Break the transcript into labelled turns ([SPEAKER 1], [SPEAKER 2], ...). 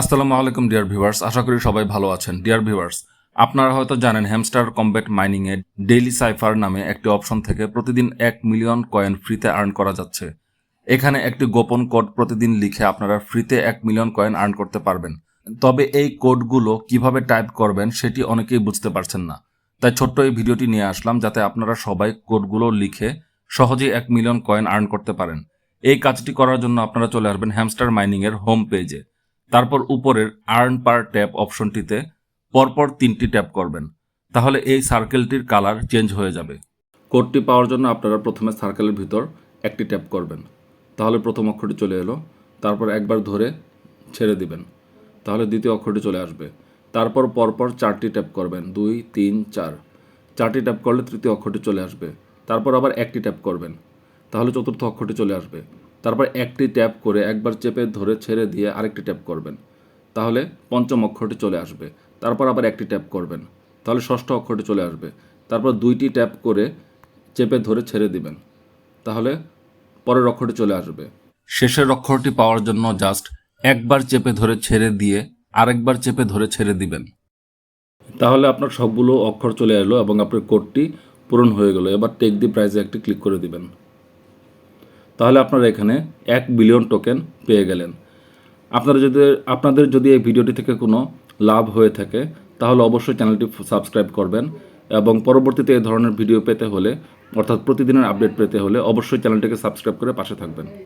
[SPEAKER 1] আসসালামু আলাইকুম dear viewers আশা করি সবাই ভালো আছেন। ডিয়ার ভিউয়ার্স আপনারা হয়তো জানেন হ্যামস্টার কম্ব্যাট মাইনিং এ ডেইলি সাইফার নামে একটি অপশন থেকে প্রতিদিন এক মিলিয়ন কয়েন ফ্রিতে আর্ন করা যাচ্ছে। এখানে একটি গোপন কোড প্রতিদিন লিখে আপনারা ফ্রিতে এক মিলিয়ন কয়েন আর্ন করতে পারবেন। তবে এই কোডগুলো কীভাবে টাইপ করবেন সেটি অনেকেই বুঝতে পারছেন না। তাই ছোট্ট এই ভিডিওটি নিয়ে আসলাম, যাতে আপনারা সবাই কোডগুলো লিখে সহজেই এক মিলিয়ন কয়েন আর্ন করতে পারেন। এই কাজটি করার জন্য আপনারা চলে আসবেন হ্যামস্টার মাইনিং এর হোম পেজে তারপর উপরের আর্ন পার ট্যাপ অপশনটিতে পরপর তিনটি ট্যাপ করবেন। তাহলে এই সার্কেলটির কালার চেঞ্জ হয়ে যাবে। কোডটি পাওয়ার জন্য আপনারা প্রথমে সার্কেলের ভিতর একটি ট্যাপ করবেন। তাহলে প্রথম অক্ষরটি চলে এলো, তারপর একবার ধরে ছেড়ে দিবেন। তাহলে দ্বিতীয় অক্ষরটি চলে আসবে। তারপর পরপর চারটি ট্যাপ করবেন। দুই, তিন, চার। চারটি ট্যাপ করলে তৃতীয় অক্ষরটি চলে আসবে। তারপর আবার একটি ট্যাপ করবেন। তাহলে চতুর্থ অক্ষরটি চলে আসবে। তারপর একটি ট্যাপ করে একবার চেপে ধরে ছেড়ে দিয়ে আরেকটি ট্যাপ করবেন। তাহলে পঞ্চম অক্ষরটি চলে আসবে। তারপর আবার একটি ট্যাপ করবেন। তাহলে ষষ্ঠ অক্ষরটি চলে আসবে। তারপর দুইটি ট্যাপ করে চেপে ধরে ছেড়ে দিবেন। তাহলে পরের অক্ষরটি চলে আসবে। শেষের অক্ষরটি পাওয়ার জন্য জাস্ট একবার চেপে ধরে ছেড়ে দিয়ে আরেকবার চেপে ধরে ছেড়ে দিবেন। তাহলে আপনার সবগুলো অক্ষর চলে এলো এবং আপনার কোডটি পূরণ হয়ে গেল। এবার টেক দি প্রাইজে একটি ক্লিক করে দিবেন। তাহলে আপনারা এখানে এক বিলিয়ন টোকেন পেয়ে গেলেন। আপনারা যদি, আপনাদের যদি এই ভিডিওটি থেকে কোনো লাভ হয়ে থাকে, তাহলে অবশ্যই চ্যানেলটি সাবস্ক্রাইব করবেন এবং পরবর্তীতে এই ধরনের ভিডিও পেতে হলে, অর্থাৎ প্রতিদিনের আপডেট পেতে হলে, অবশ্যই চ্যানেলটিকে সাবস্ক্রাইব করে পাশে থাকবেন।